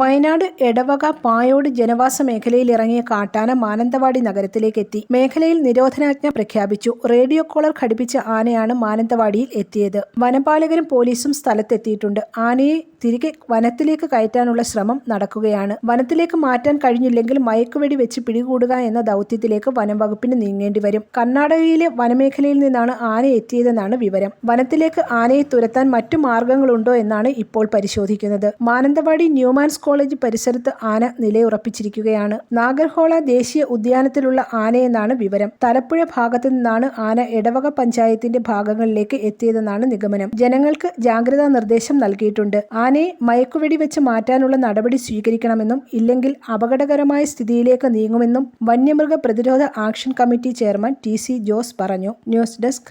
വയനാട് എടവക പായോട് ജനവാസ മേഖലയിൽ ഇറങ്ങിയ കാട്ടാന മാനന്തവാടി നഗരത്തിലേക്ക് എത്തി മേഖലയിൽ നിരോധനാജ്ഞ പ്രഖ്യാപിച്ചു. റേഡിയോ കോളർ ഘടിപ്പിച്ച ആനയാണ് മാനന്തവാടിയിൽ എത്തിയത്. വനപാലകരും പോലീസും സ്ഥലത്തെത്തിയിട്ടുണ്ട്. ആനയെ തിരികെ വനത്തിലേക്ക് കയറ്റാനുള്ള ശ്രമം നടക്കുകയാണ്. വനത്തിലേക്ക് മാറ്റാൻ കഴിഞ്ഞില്ലെങ്കിൽ മയക്കുവെടി വെച്ച് പിടികൂടുക എന്ന ദൗത്യത്തിലേക്ക് വനം വകുപ്പിന് നീങ്ങേണ്ടി വരും. കർണാടകയിലെ വനമേഖലയിൽ നിന്നാണ് ആന എത്തിയതെന്നാണ് വിവരം. വനത്തിലേക്ക് ആനയെ തുരത്താൻ മറ്റു മാർഗങ്ങളുണ്ടോ എന്നാണ് ഇപ്പോൾ പരിശോധിക്കുന്നത്. മാനന്തവാടി ന്യൂമാൻസ് കോളേജ് പരിസരത്ത് ആന നിലയുറപ്പിച്ചിരിക്കുകയാണ്. നാഗർഹോള ദേശീയ ഉദ്യാനത്തിലുള്ള ആനയെന്നാണ് വിവരം. തലപ്പുഴ ഭാഗത്തു നിന്നാണ് ആന എടവക പഞ്ചായത്തിന്റെ ഭാഗങ്ങളിലേക്ക് എത്തിയതെന്നാണ് നിഗമനം. ജനങ്ങൾക്ക് ജാഗ്രതാ നിർദ്ദേശം നൽകിയിട്ടുണ്ട്. ആനയെ മയക്കുവെടി വെച്ച് മാറ്റാനുള്ള നടപടി സ്വീകരിക്കണമെന്നും ഇല്ലെങ്കിൽ അപകടകരമായ സ്ഥിതിയിലേക്ക് നീങ്ങുമെന്നും വന്യമൃഗ പ്രതിരോധ action committee chairman T C Jose പറഞ്ഞു. News desk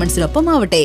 ഡയമണ്ട്സിനൊപ്പം ആവട്ടെ